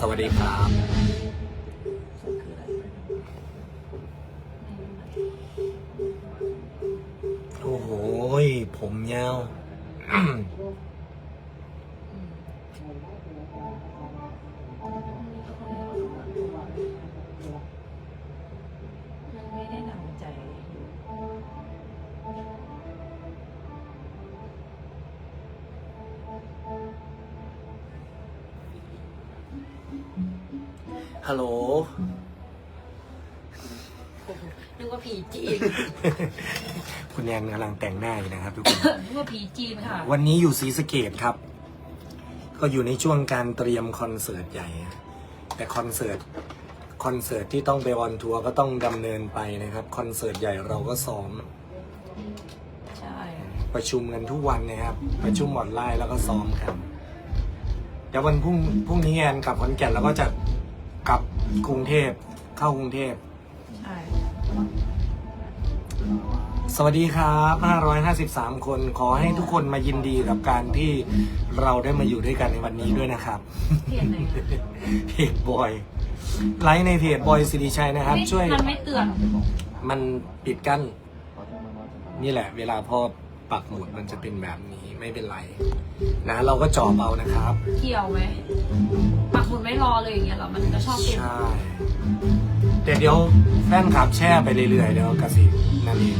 สวัสดีครับ โอ้โห ผมยาว ฮัลโหล นึกว่าผีจีนคุณแอนกำลังแต่งหน้าอยู่นะครับทุกคน นึกว่าผีจีนค่ะ วันนี้อยู่ศรีสะเกดครับ ก็อยู่ในช่วงการเตรียมคอนเสิร์ตใหญ่ แต่คอนเสิร์ตคอนเสิร์ตที่ต้องไปออนทัวร์ก็ต้องดำเนินไปนะครับ คอนเสิร์ตใหญ่เราก็ซ้อม ใช่ ประชุมกันทุกวันนะครับ ประชุมออนไลน์แล้วก็ซ้อมกันเดี๋ยววันพรุ่งพรุ่งนี้แอนกลับขอนแก่นแล้วก็จะ กลับกรุงเทพเข้ากรุงเทพ ใช่สวัสดีครับ 553 คน ขอให้ทุกคนมายินดีกับการที่เราได้มาอยู่ด้วยกันในวันนี้ด้วยนะครับ เพียนไหนอะเพจบอย ไลฟ์ในเพจบอยสิริชัยนะครับ ช่วย มันไม่เตือนมันปิดกั้น นี่แหละ เวลาพอปักหมุดมันจะเป็นแบบนี้ ไม่เป็นไรนะเราก็จอบเอานะครับ เกี่ยวไหมปักหมุดไม่รอเลยอย่างเงี้ยเหรอ มันจะชอบเป็นใช่แต่เดี๋ยวแฟนคลับแช่ไปเรื่อยๆเดี๋ยวกสินั่นเอง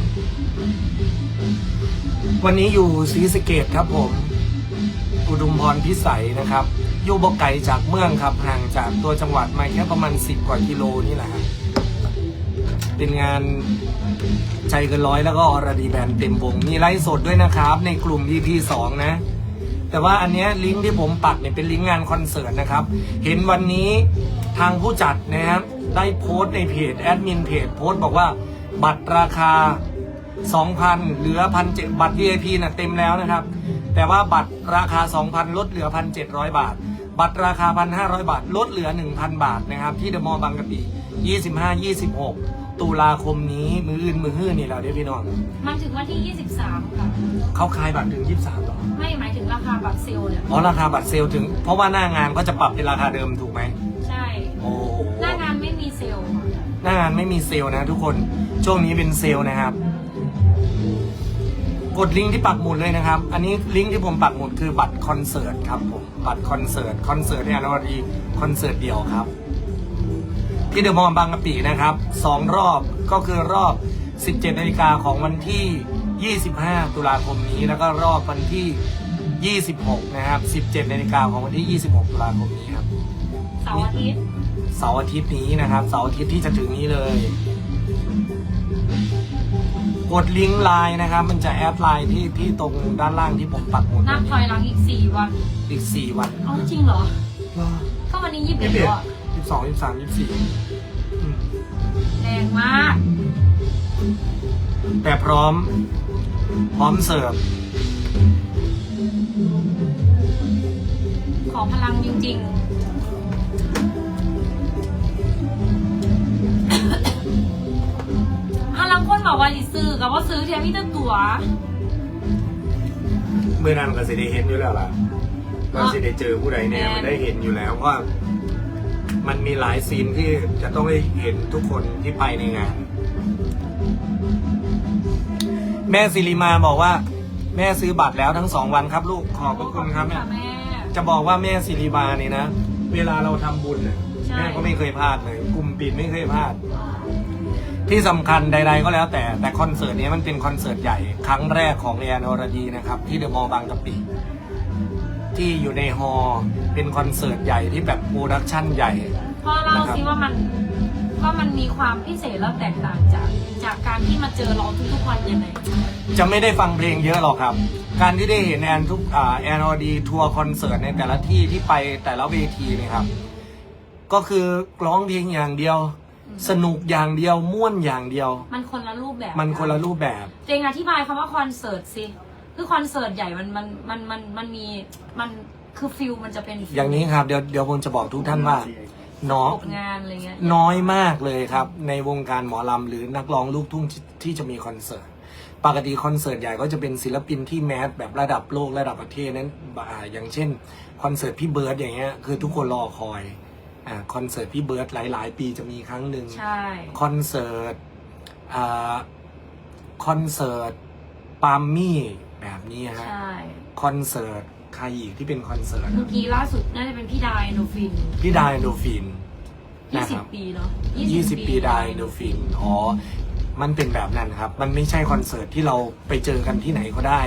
วันนี้อยู่ศรีสะเกดครับผม อุดมพรพิสัยนะครับ อยู่บกไก่จากเมืองครับห่างจากตัวจังหวัดมาแค่ประมาณสิบกว่ากิโลนี่แหละครับเป็นงาน ใจเกินร้อยแล้วก็อรดีแบนเต็มวง มีไลฟ์สดด้วยนะครับ ในกลุ่ม EP สองนะ แต่ว่าอันเนี้ยลิงก์ที่ผมปักเนี่ยเป็นลิงก์งานคอนเสิร์ตนะครับ เห็นวันนี้ทางผู้จัดนะครับได้โพสต์ในเพจแอดมินเพจโพสต์บอกว่าบัตรราคา 2,000 เหลือพันเจ็ดบัตร VIP น่ะเต็มแล้วนะครับ แต่ว่าบัตรราคา 2,000 ลดเหลือ 1,700 บาท บัตรราคา 1,500 บาท ลดเหลือ 1,000 บาทนะครับ ที่เดอะมอลล์บางกะปิ 25 26 ตุลาคมนี้มืออื่นมือฮื้อนี่แหละเดี๋ยวพี่น้อง มันถึงวันที่ 23 ค่ะ เขาขายบัตรถึง 23หรอไม่หมายถึงราคาบัตรเซลล์เนี่ย อ๋อราคาบัตรเซลล์ถึง เพราะว่าหน้างานก็จะปรับเป็นราคาเดิมถูกไหมใช่ โอ้โหหน้างานไม่มีเซลล์ค่ะหน้างานไม่มีเซลล์นะทุกคนช่วงนี้เป็นเซลล์นะครับ กดลิงก์ที่ปักหมุดเลยนะครับ อันนี้ลิงก์ที่ผมปักหมุดคือบัตรคอนเสิร์ตครับผมบัตรคอนเสิร์ตคอนเสิร์ตเนี่ยนะวันดีคอนเสิร์ตเดียวครับ ที่เดอะมอลล์บางกะปินะครับสองรอบก็คือรอบ 17นาฬิกาของวันที่ 25 ตุลาคมนี้ แล้วก็รอบวันที่ 26 นะครับ 17นาฬิกาของวันที่ 26 ตุลาคมนี้ครับเสาร์อาทิตย์เสาร์อาทิตย์นี้นะครับเสาร์อาทิตย์ที่จะถึงนี้เลย กดลิงก์ไลน์นะครับ มันจะแอดไลน์ที่ที่ตรงด้านล่างที่ผมปักหมุดนับถอยหลังอีก 4 วันอีกสี่วัน เอาจริงเหรอ ก็วันนี้ยี่21สิบเอ็ดแล้วอะ ยี่สิบสองยี่สิบสามยี่สิบสี่ แรงมาก แต่พร้อม พร้อมเสิร์ฟ ขอพลังจริงๆพลังคนบอกว่าสิซื้อกับว่าซื้อเทียมมิตรตัวเมื่อนั้นก็สิได้เห็นอยู่แล้วล่ะก็สิได้เจอผู้ใดเนี่ยแน่มันได้เห็นอยู่แล้วว่า มันมีหลายซีนที่จะต้องได้เห็นทุกคนที่ไปในงาน แม่สิริมาบอกว่า แม่ซื้อบัตรแล้วทั้งสองวันครับ ลูกขอบพระคุณครับแม่แม่ จะบอกว่าแม่สิริมานี่นะ เวลาเราทำบุญน่ะใช่ แม่ก็ไม่เคยพลาดเลยกลุ่มปิดไม่เคยพลาด ที่สำคัญใด ๆ ก็แล้วแต่แต่คอนเสิร์ตนี้มันเป็นคอนเสิร์ตใหญ่ครั้งแรกของเรียนอรดีนะครับ ที่เดอะมอลล์บางกะปิ ที่อยู่ในฮอลล์เป็นคอนเสิร์ตใหญ่ที่แบบโปรดักชั่นใหญ่ พ่อเล่านะครับสิว่ามันว่ามันมีความพิเศษและแตกต่างจาก จากการที่มาเจอเราทุกๆวันยังไงจะไม่ได้ฟังเพลงเยอะหรอกครับ การที่ได้เห็นแอนทุกอ่าแอนอดีทัวร์คอนเสิร์ตในแต่ละที่ที่ไปแต่ละเวทีเนะครับ ก็คือร้องเพลงอย่างเดียว สนุกอย่างเดียวม่วนอย่างเดียว มันคนละรูปแบบมันคนละรูปแบบ เจงอธิบายคำว่าคอนเสิร์ตสิ คือคอนเสิร์ตใหญ่มันมันมันมันมันมีมันคือฟิลมันจะเป็นฟิลอย่างนี้ครับเดี๋ยวเดี๋ยวผมจะบอกทุกท่านว่าน้อยตกงานอะไรเงี้ยน้อยมากเลยครับ ในวงการหมอลำหรือนักร้องลูกทุ่งที่ที่จะมีคอนเสิร์ตปกติคอนเสิร์ตใหญ่ก็จะเป็นศิลปินที่แมสแบบระดับโลกระดับประเทศนั้นอ่าอย่างเช่นคอนเสิร์ตพี่เบิร์ดอย่างเงี้ยคือทุกคนรอคอยอ่าคอนเสิร์ตพี่เบิร์ดหลาย ๆ ปีจะมีครั้งหนึ่งใช่คอนเสิร์ตอ่าคอนเสิร์ตปาล์มมี่ แบบนี้ฮะ ใช่ คอนเสิร์ตใครอีกที่เป็นคอนเสิร์ตเมื่อกี้ล่าสุดน่าจะเป็นพี่ไดายโนฟินพี่ไดายโดฟินยี่นะสิคบรับปีเนาะยี่สิบปีไดายโดฟินอ๋อมันเป็นแบบนั้นครับ มันไม่ใช่คอนเสิร์ตที่เราไปเจอกันที่ไหนก็ได้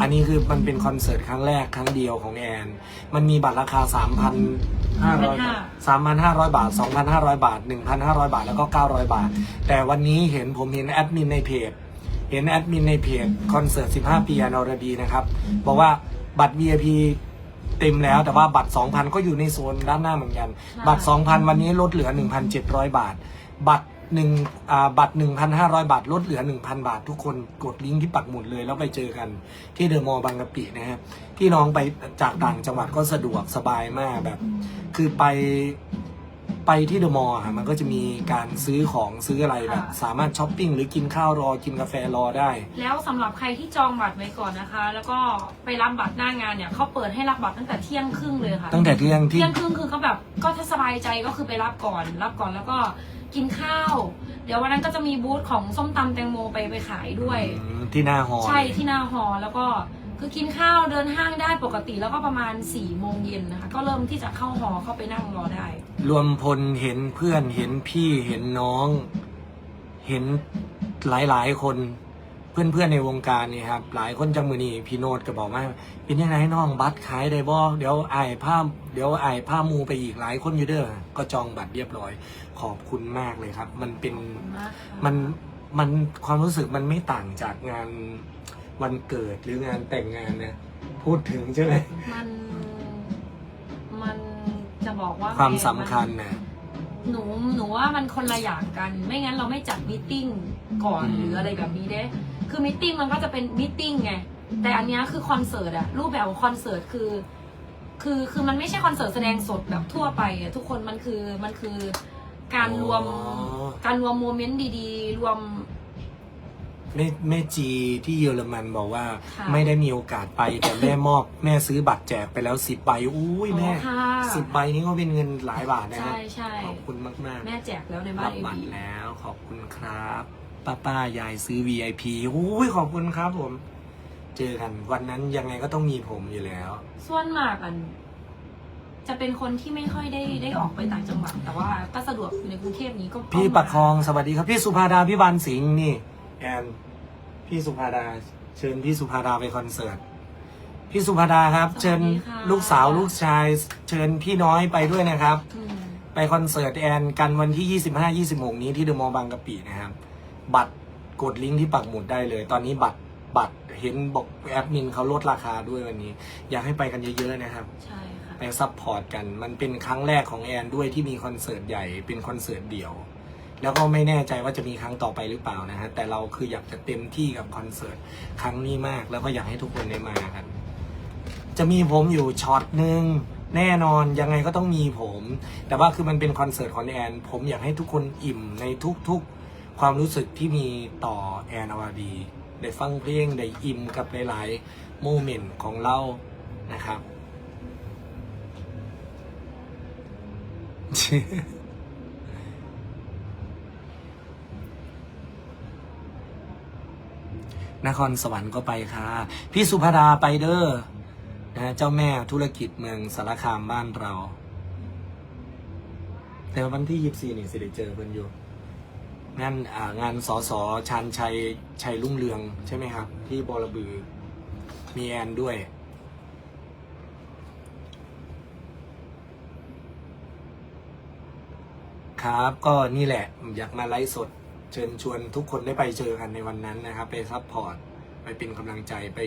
อันนี้คือมันเป็นคอนเสิร์ตครั้งแรกครั้งเดียวของแอน มันมีบัตรราคา 3,500บาท3,500 บาท 2,500 บาท 1,500 บาท แล้วก็ 900 บาท แต่วันนี้เห็นผมเห็นแอดมินในเพจเห็นแอดมินในเพจคอนเสิร์ต 15 ปีอนอรดีนะครับ บอกว่าบัตร VIP เต็มแล้วแต่ว่าบัตร 2,000 ก็อยู่ในโซนด้านหน้าเหมือนกัน บัตร 2,000 วันนี้ลดเหลือ 1,700 บาท บัตรหนึ่งอ่าบัตร 1,500 บาท ลดเหลือ 1,000 บาท ทุกคนกดลิงก์ที่ปักหมุดเลย แล้วไปเจอกันที่เดอะมอลล์บางกะปินะครับพี่น้องไปจากต่างจังหวัดก็สะดวกสบายมากแบบ คือไป ไปที่เดอะมอลล์อะมันก็จะมีการซื้อของซื้ออะไรแบบ สามารถช้อปปิ้งหรือกินข้าวรอกินกาแฟรอได้ แล้วสำหรับใครที่จองบัตรไว้ก่อนนะคะ แล้วก็ไปรับบัตรหน้างานเนี่ยเขาเปิดให้รับบัตรตั้งแต่เที่ยงครึ่งเลยค่ะ ตั้งแต่เที่ยงที่ เที่ยงครึ่งคือเขาแบบก็ถ้าสบายใจก็คือไปรับก่อน รับก่อนแล้วก็กินข้าว เดี๋ยววันนั้นก็จะมีบูธของส้มตำแตงโมไปไปขายด้วยอืมที่หน้าฮอลล์ใช่ที่หน้าหอแล้วก็ คือกินข้าวเดินห้างได้ปกติแล้วก็ประมาณ4ี่โมงเย็นนะคะ ก็เริ่มที่จะเข้าหอเข้าไปนั่งรอได้ รวมพลเห็นเพื่อนเห็นพี่เห็นน้อง เห็นหลายๆคนเพื่อนๆในวงการนี่ครับหลายคนจังมือนี่พี่โนดก็บอกว่าเป็นยังไงน้องบัตรขายได้บ่เดี๋ยวไอ้ายผ้าเดี๋ยวไอ้ายผ้ามูไปอีกหลายคนอยู่เด้อก็จองบัตรเรียบร้อย ขอบคุณมากเลยครับ มันเป็นมันมันความรู้สึกมันไม่ต่างจากงาน วันเกิดหรืองานแต่งงานนะพูดถึงใช่ไหมมันมันจะบอกว่าความไงสำคัญมันนะ หนูหนูว่ามันคนละอย่างกัน ไม่งั้นเราไม่จัดมิทติ้งก่อนอืม หรืออะไรแบบนี้เด้ คือมิทติ้งมันก็จะเป็นมิทติ้งไงแต่อันเนี้ยคือคอนเสิร์ตอะรูปแบบของคอนเสิร์ตคือ คือคือมันไม่ใช่คอนเสิร์ตแสดงสดแบบทั่วไปอะทุกคนมันคือมันคือการรวม อ๋อ การรวมโมเมนต์ดีๆ รวม แม่แม่จีที่เยอรมันบอกว่า ค่ะ ไม่ได้มีโอกาสไป แต่แม่มอบแม่ซื้อบัตรแจกไปแล้วสิบใบอุ้ยแม่อ๋อค่ะสิบใบนี้ก็เป็นเงินหลายบาทนะคใช่รับใช่ขอบคุณมากมากๆแม่แจกแล้วในบ้ารันบเอบัตบีรแล้วขอบคุณครับ ป้าป้ายายซื้อ VIP อุ้ยขอบคุณครับผม เจอกันวันนั้นยังไงก็ต้องมีผมอยู่แล้ว ส่วนมากอัน จะเป็นคนที่ไม่ค่อยได้ได้ออกไปต่างจังหวัดแต่ว่าก็สะดวกอยู่ในกรุงเทพนี้ก็พี่ก็มาประคองสวัสดีครับ พี่สุภาดาพี่บานสิงห์นี่ แอนพี่สุภาดา เชิญพี่สุภาดาไปคอนเสิร์ตพี่สุภาดาครับ เชิญลูกสาวลูกชาย เชิญพี่น้อยไปด้วยนะครับอืมไปคอนเสิร์ตแอนกันวันที่ 25 26 นี้ที่เดอะมอลล์บางกะปินะครับ บัตรกดลิงก์ที่ปักหมุดได้เลย ตอนนี้บัตรบัตรเห็นบอกแอดมินเขาลดราคาด้วยวันนี้ อยากให้ไปกันเยอะๆนะครับใช่ค่ะไปซัพพอร์ตกัน มันเป็นครั้งแรกของแอนด้วยที่มีคอนเสิร์ตใหญ่เป็นคอนเสิร์ตเดี่ยว แล้วก็ไม่แน่ใจว่าจะมีครั้งต่อไปหรือเปล่านะฮะ แต่เราคืออยากจะเต็มที่กับคอนเสิร์ตครั้งนี้มาก แล้วก็อยากให้ทุกคนได้มากันจะมีผมอยู่ช็อตหนึ่งแน่นอนยังไงก็ต้องมีผม แต่ว่าคือมันเป็นคอนเสิร์ตของแอน ผมอยากให้ทุกคนอิ่มในทุกๆ ความรู้สึกที่มีต่อแอนอวาดีได้ฟังเพลงได้อิ่มกับหลายๆโมเมนต์ของเรานะครับ นครสวรรค์ก็ไปค่ะ พี่สุภดาไปเด้อนะเจ้าแม่ธุรกิจเมืองสารคามบ้านเรา แต่วันที่ยี่สี่นี่สิได้เจอเพิ่นอยู่งานอ่างานสอสอชานชัยชัยรุ่งเรืองใช่ไหมครับ ที่บอระบือ มีแอนด้วย ครับก็นี่แหละอยากมาไลฟ์สด เชิญชวนทุกคนได้ไปเจอกันในวันนั้นนะครับ ไปซัพพอร์ตไปเป็นกำลังใจไป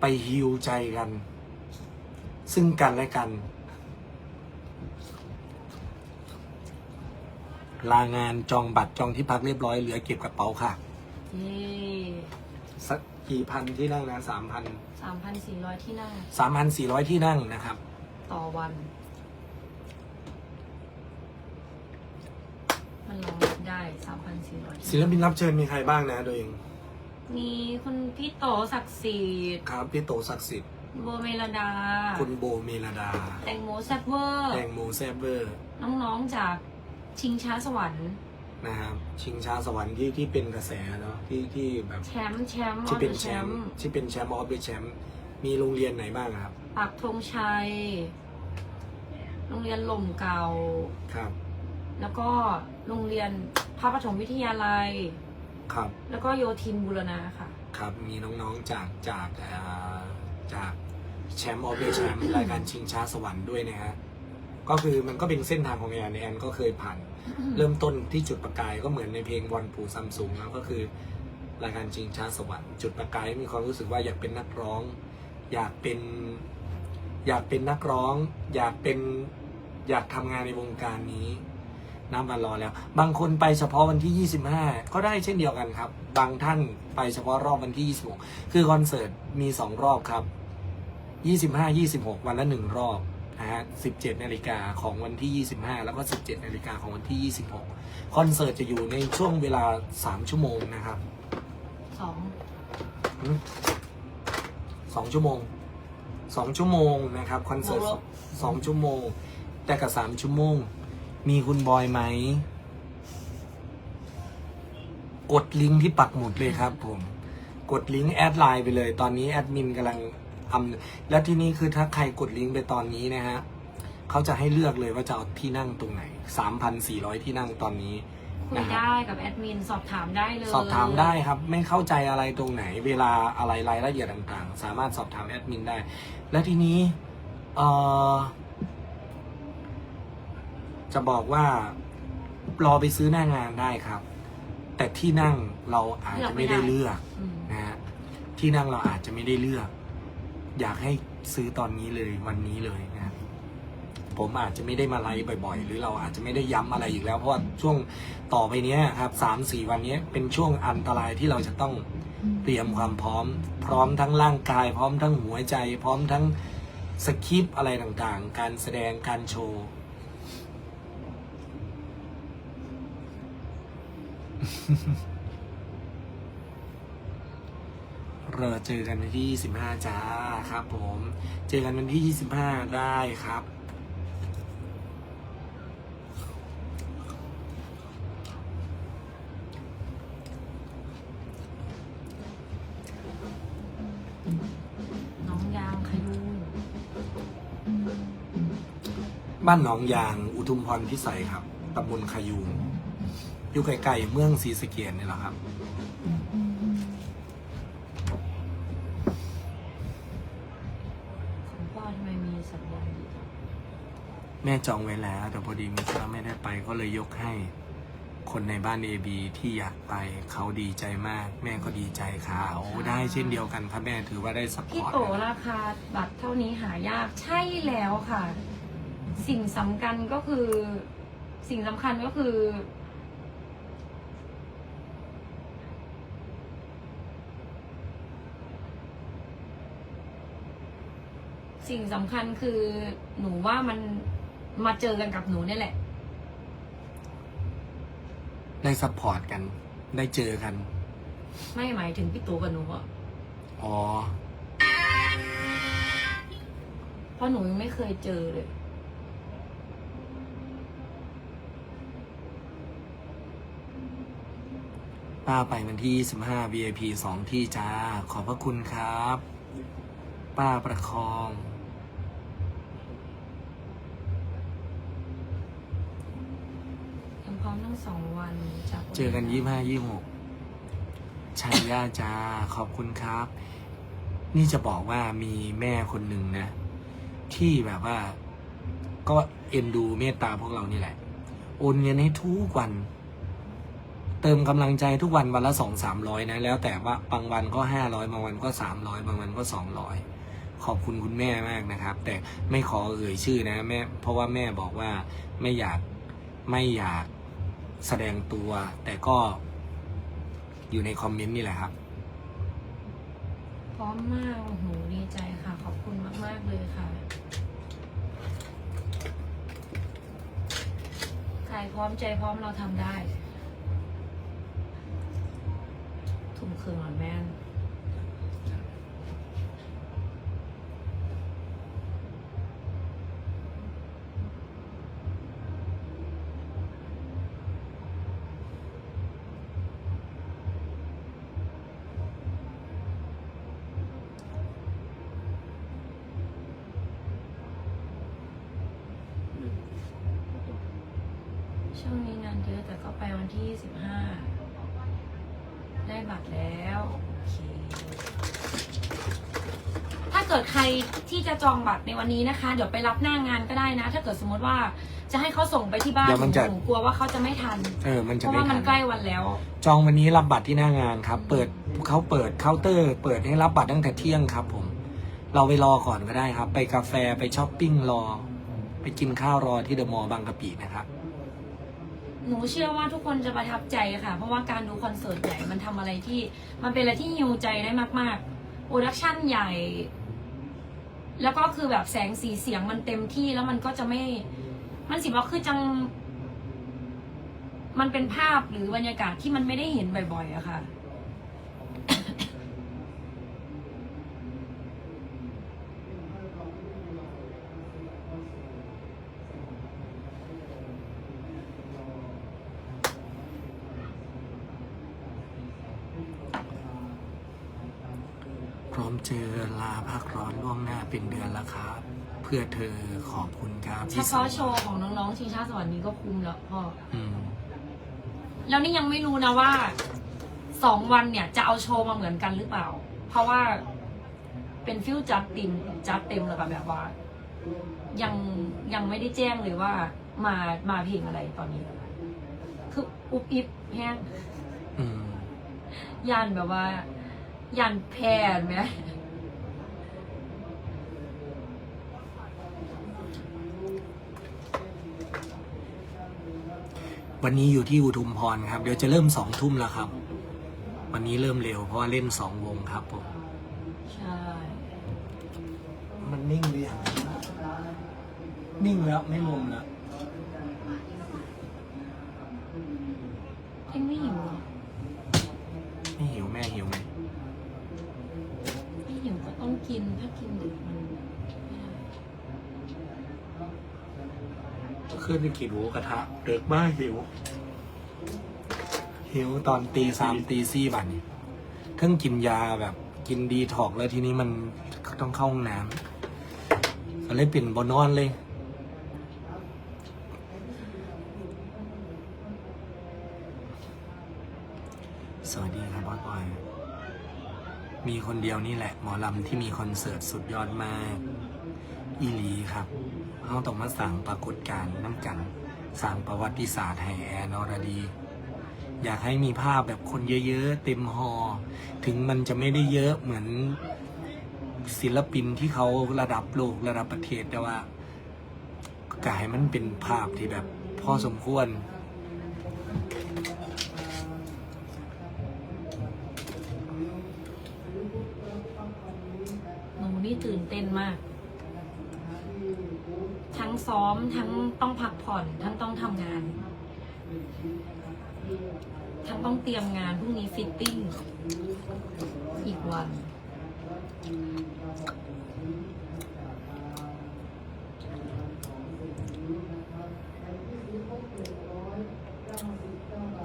ไปฮิวใจกัน ซึ่งกันและกัน ลางานจองบัตรจองที่พักเรียบร้อยเหลือเก็บกระเป๋าค่ะเย่สักกี่พันที่นั่งนะสามพันสามพันสี่ร้อยที่นั่งสามพันสี่ร้อยที่นั่งนะครับ ต่อวัน มันรองรับได้ ศิลปินรับเชิญมีใครบ้างนะโดยเอง มีคุณพี่โตศักดิ์สิทธิ์ครับพี่โตศักดิ์สิทธิ์โบเมลดา คุณโบเมลดา แตงโมแซบเวอร์ แตงโมแซบเบอร์ น้องๆจากชิงช้าสวรรค์นะครับชิงช้าสวรรค์ที่ที่เป็นกระแสเนาะที่ที่แบบแชมป์แชมป์ที่เป็นออแชมป์ที่เป็นแชมป์ออฟเดอะแชมป์มีโรงเรียนไหนบ้างครับปักธงชัย โรงเรียนหล่มเก่าครับ แล้วก็โรงเรียนพระปฐมวิทยาลัย ครับ แล้วก็โยธินบุรณาค่ะ ครับ มีน้องๆจากจากเอ่อจากแชมป์ออฟเดอะแชมป์รายการชิงช้าสวรรค์ด้วยนะฮะ ก็คือมันก็เป็นเส้นทางของแอนแอนก็เคยผ่าน เริ่มต้นที่จุดประกายก็เหมือนในเพลงวันปู่ซัมซุงแล้วก็คือ รายการชิงช้าสวรรค์จุดประกายมีความรู้สึกว่าอยากเป็นนักร้อง อยากเป็น อยากเป็นนักร้อง อยากเป็นอยากทำงานในวงการนี้ น้ำมารอแล้ว บางคนไปเฉพาะวันที่ 25 ก็ได้เช่นเดียวกันครับ บางท่านไปเฉพาะรอบวันที่ 26 คือคอนเสิร์ตมี 2 รอบครับ 25 26 วันละ 1 รอบนะฮะ17นาฬิกาของวันที่ 25 แล้วก็ 17นาฬิกาของวันที่ 26 คอนเสิร์ตจะอยู่ในช่วงเวลา 3 ชั่วโมงนะครับสองสองชั่วโมงสองชั่วโมงนะครับคอนเสิร์ตสองชั่วโมง แต่กับสามชั่วโมง มีคุณบอยไหม กดลิงก์ที่ปักหมุดเลยครับผม กดลิงก์แอดไลน์ไปเลย ตอนนี้แอดมินกำลังทำแล้วที่นี่คือถ้าใครกดลิงก์ไปตอนนี้นะฮะเขาจะให้เลือกเลยว่าจะเอาที่นั่งตรงไหน 3,400 ที่นั่งตอนนี้คุยนะฮะได้กับแอดมินสอบถามได้เลย สอบถามได้ครับ ไม่เข้าใจอะไรตรงไหน เวลาอะไรรายละเอียดต่างๆ สามารถสอบถามแอดมินได้ และทีนี้เอ่อ จะบอกว่ารอไปซื้อหน้างานได้ครับ แต่ที่นั่งเราอาจจะไม่ได้เลือกอืมนะฮะที่นั่งเราอาจจะไม่ได้เลือก อยากให้ซื้อตอนนี้เลยวันนี้เลยนะครับผมอาจจะไม่ได้มาไลฟ์บ่อยๆ หรือเราอาจจะไม่ได้ย้ำอะไรอีกแล้วเพราะว่าช่วงต่อไปเนี้ยครับสามสี่วันเนี้ยเป็นช่วงอันตรายที่เราจะต้อง เตรียมความพร้อม พร้อมทั้งร่างกาย พร้อมทั้งหัวใจ พร้อมทั้งสคริปต์อะไรต่างๆ การแสดงการโชว์ เราเจอกันวันที่25จ้าครับ ผม เจอกันวันที่25ได้ครับ น้องยางขยุงบ้านหนองยาง อุทุมพรพิสัยครับตำบลขยุง อยู่ไกลๆเมืองศรีสะเกียนนี่แหละครับ ของพ่อทำไมมีสัญญาณดีจังแม่จองไว้แล้ว แต่พอดีมิสไม่ได้ไปก็เลยยกให้ คนในบ้านเอบีที่อยากไปเขาดีใจมาก แม่ก็ดีใจค่ะโอ้ได้เช่นเดียวกันครับแม่ถือว่าได้สปพี่อร์ตโตราคาบัตรเท่านี้หายากใช่แล้วค่ะ สิ่งสำคัญก็คือ สิ่งสำคัญก็คือ สิ่งสำคัญคือหนูว่ามันมาเจอกันกับหนูเนี่ยแหละ ได้สปอร์ตกัน ได้เจอกัน ไม่หมายถึงพี่โตกับหนูอะอ๋อ เพราะหนูยังไม่เคยเจอเลย ป้าไปวันที่25 VIP 2 ที่จ้า ขอบพระคุณครับ ป้าประคอง ยังพร้อมทั้ง สองวันจากเจอกัน25 26ชัยยาจ้าขอบคุณครับ นี่จะบอกว่ามีแม่คนหนึ่งนะ ที่แบบว่า ก็เอ็นดูเมตตาพวกเรานี่แหละ โอนเงินให้ทุกวัน เติมกำลังใจทุกวันวันละสองสามร้อยนะ แล้วแต่ว่าบางวันก็ห้าร้อยบางวันก็สามร้อยบางวันก็สองร้อยขอบคุณคุณแม่มากนะครับ แต่ไม่ขอเอ่ยชื่อนะแม่เพราะว่าแม่บอกว่าไม่อยากไม่อยาก แสดงตัว แต่ก็อยู่ในคอมเมนต์นี่แหละครับ พร้อมมาก โอ้โห ดีใจค่ะ ขอบคุณมาก ๆ เลยค่ะ ใครพร้อมใจพร้อมเราทำได้ทุ่มเครื่องหรอนแม่ ช่วงนี้งานเยอะแต่ก็ไปวันที่สิบห้าได้บัตรแล้วโอเคถ้าเกิดใครที่จะจองบัตรในวันนี้นะคะ เดี๋ยวไปรับหน้างานก็ได้นะ ถ้าเกิดสมมติว่าจะให้เขาส่งไปที่บ้านเดี๋ยวมันจะ หนูกลัวว่าเขาจะไม่ทัน เออ มันเพจะราะไม่ว่ามันทันใกล้วันแล้ว จองวันนี้รับบัตรที่หน้างานครับ เปิดเขาเปิดเคาน์เตอร์ เปิดให้รับบัตรตั้งแต่เที่ยงครับ ผม เราไปรอก่อนก็ได้ครับ ไปกาแฟไปช้อปปิ้งรอ ไปกินข้าวรอที่เดอะมอลล์บางกะปินะครับ หนูเชื่อว่าทุกคนจะประทับใจค่ะ เพราะว่าการดูคอนเสิร์ตใหญ่มันทำอะไรที่ มันเป็นอะไรที่ฮิวใจได้มากๆโปรดักชั่นใหญ่ แล้วก็คือแบบแสงสีเสียงมันเต็มที่แล้วมันก็จะไม่ มันสิว่าคือจัง มันเป็นภาพหรือบรรยากาศที่มันไม่ได้เห็นบ่อยๆอะค่ะ พร้อมเจอลาพักร้อนล่วงหน้า เป็นเดือนละครับ เพื่อเธอขอบคุณครับเฉที่พาะโชว์ของน้องๆชิงชาติสวรรค์นี้ก็คุ้มแล้วพ่อ อืม แล้วนี่ยังไม่รู้นะว่าสองวันเนี่ยจะเอาโชว์มาเหมือนกันหรือเปล่า เพราะว่าเป็นฟิวจัดติมจัดเต็มแล้วกับแบบว่า ยังยังไม่ได้แจ้งเลยว่ามามาเพลงอะไรตอนนี้ คืออุบอิบแห้งอืมยานแบบว่ายานแพนไหม วันนี้อยู่ที่อุทุมพรครับ เดี๋ยวจะเริ่มสองทุ่มแล้วครับ วันนี้เริ่มเร็วเพราะว่าเล่นสองวงครับผมใช่ มันนิ่งหรือยังนิ่งแล้วไม่ลมแล้วเอ็งไม่หิวเหรอไม่หิวแม่หิวไหมไม่หิวก็ต้องกินถ้ากินดึกมันไม่ได้ ขึ้นไปกินหมูกระทะเด็กมากหิว หิวตอนตีสามตีสี่บัดนี้เพิ่งกินยาแบบกินดีถอกแล้วทีนี้มันต้องเข้าห้องน้ำก็เลยเปลี่ยนบนอนเลยสวัสดีครับบอสบอย มีคนเดียวนี่แหละ หมอลำที่มีคอนเสิร์ตสุดยอดมาก อีลีครับ เขาต้องมาสั่งปรากฏการณ์น้ำกันสั่งประวัติศาสตร์ให้แอนอรดี อยากให้มีภาพแบบคนเยอะๆ เต็มฮอ ถึงมันจะไม่ได้เยอะเหมือนศิลปินที่เขาระดับโลกระดับประเทศแต่ว่าก็ให้มันเป็นภาพที่แบบพอสมควร ต้องเตรียมงานพรุ่งนี้ฟิตติ้ง อีกวัน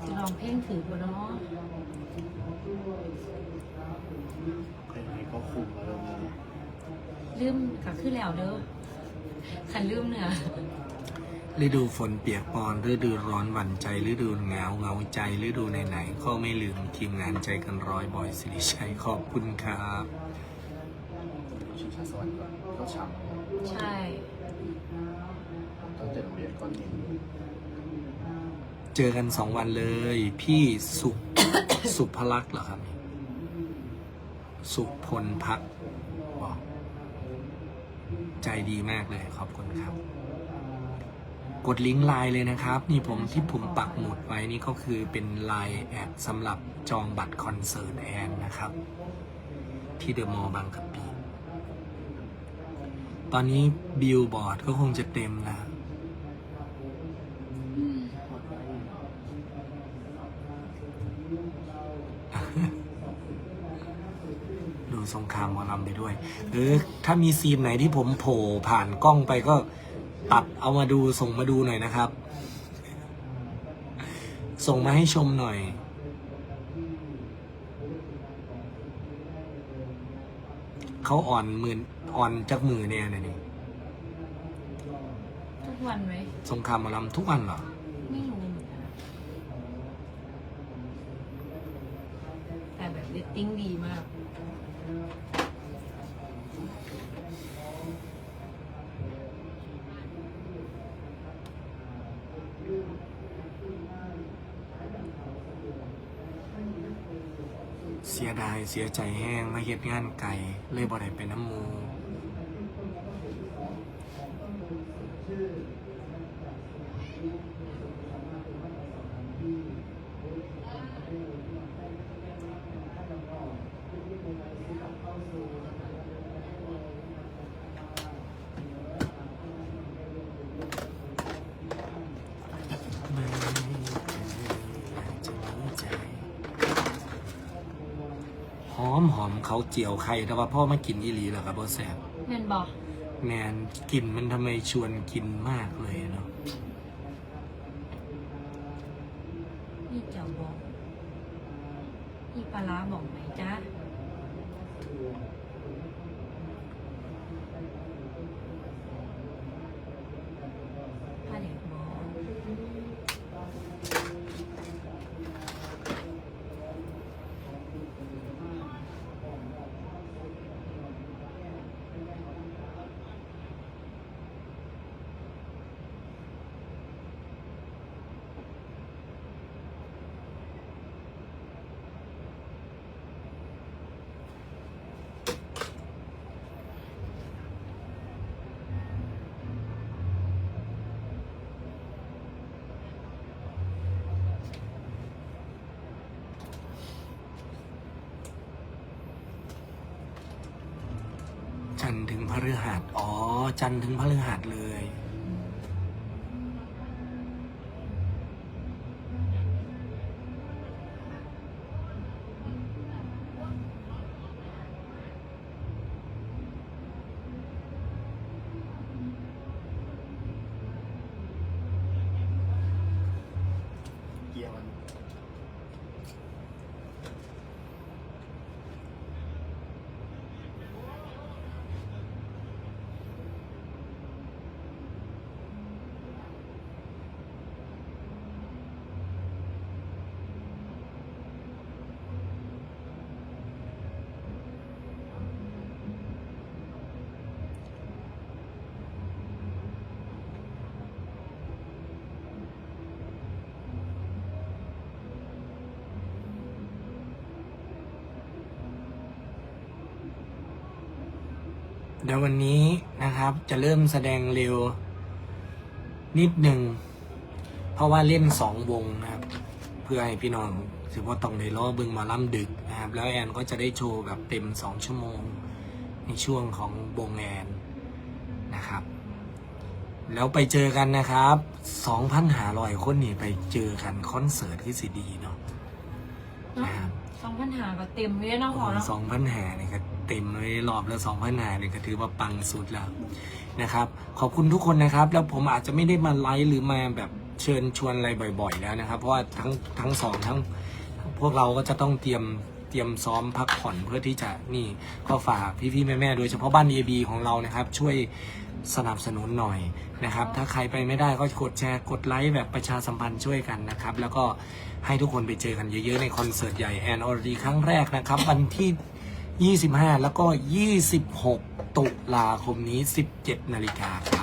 จะลองเพลงถือบนเนาะยังไงก็คุมแล้วนะลืมกับขึ้นแล้วเด้อขันลืมเนี่ย ฤดูฝนเปียกปอนฤดูร้อนหวั่นใจฤดูเหงาเหงาใจฤดูไหนๆก็ไม่ลืมทีมงานใจกันร้อยบอยสิริชัยขอบคุณครับชิงชาสวรรค์ก่อนก็ฉ่ำใช่ตั้งแต่โรงเรียนก้อนหินเจอกันสองวันเลย พี่สุสุภลักษ์เหรอครับ สุพลพักบอกใจดีมากเลยขอบคุณครับ กดลิงก์ไลน์เลยนะครับ นี่ผมที่ผมปักหมุดไว้นี่ก็คือเป็นไลน์แอดสำหรับจองบัตรคอนเสิร์ตแอนนะครับ ที่เดอะมอลล์บางกะปิตอนนี้บิลบอร์ดก็คงจะเต็มแล้วดูสงครามหมอลำไปด้วย เออ ถ้ามีซีนไหนที่ผมโผล่ผ่านกล้องไปก็ ตัดเอามาดูส่งมาดูหน่อยนะครับ ส่งมาให้ชมหน่อย เขาอ่อนหมื่นอ่อนจากมือเนี่ยนะนี่ทุกวันไหมสงครามหมอลำทุกวันเหรอ ไม่รู้ ติ้งดีมาก เสียดายเสียใจแห้งมาเฮ็ดงานไกลเลยบ่ได้ไปน้ำมู เขาเจียวไข่แต่ว่าพ่อมากินอีหลีเหรอครับบอแซบแม่นบอกแมนกลิ่นมันทำไมชวนกินมากเลยเนาะนี่เจ้าบอกนี่ปลาร้าบอกไหมจ๊ะปลาเด็กบอก จันทร์ถึง พฤหัส อ๋อ จันทร์ถึงพฤหัสเลย เดี๋ยววันนี้นะครับจะเริ่มแสดงเร็วนิดหนึ่ง เพราะว่าเล่นสองวงนะครับ เพื่อให้พี่น้องถือว่าต้องในล้อเบึงหมาล่ำดึกนะครับ แล้วแอนก็จะได้โชว์แบบเต็มสองชั่วโมง ในช่วงของวงแอนนะครับ แล้วไปเจอกันนะครับสองพันหาลอยคนนี่ไปเจอกันคอนเสิร์ตที่สิดีเนาะนะครับสองปัญหาก็เต็มเลยเนาะพอเนาะสองพันหาเนี่ยก็ เต็มเลยรอบละสองพันหาเนี่ยก็ถือว่าปังสุดแล้วนะครับ ขอบคุณทุกคนนะครับ แล้วผมอาจจะไม่ได้มาไลฟ์หรือมาแบบเชิญชวนอะไรบ่อยๆแล้วนะครับ เพราะว่าทั้งทั้งสองทั้งพวกเราก็จะต้องเตรียมเตรียมซ้อมพักผ่อนเพื่อที่จะนี่ก็ฝากพี่ๆแม่ๆโดยเฉพาะบ้าน a อของเรานะครับ ช่วยสนับสนุนหน่อยนะครับ ถ้าใครไปไม่ได้ก็กดแชร์กดไลค์แบบประชาสัมพันธ์ช่วยกันนะครับ แล้วก็ให้ทุกคนไปเจอกันเยอะๆในคอนเสิร์ตใหญ่แอนออร์ดีครั้งแรกนะครับ วันที่ 25 แล้วก็ 26 ตุลาคมนี้ 17 นาฬิกาครับ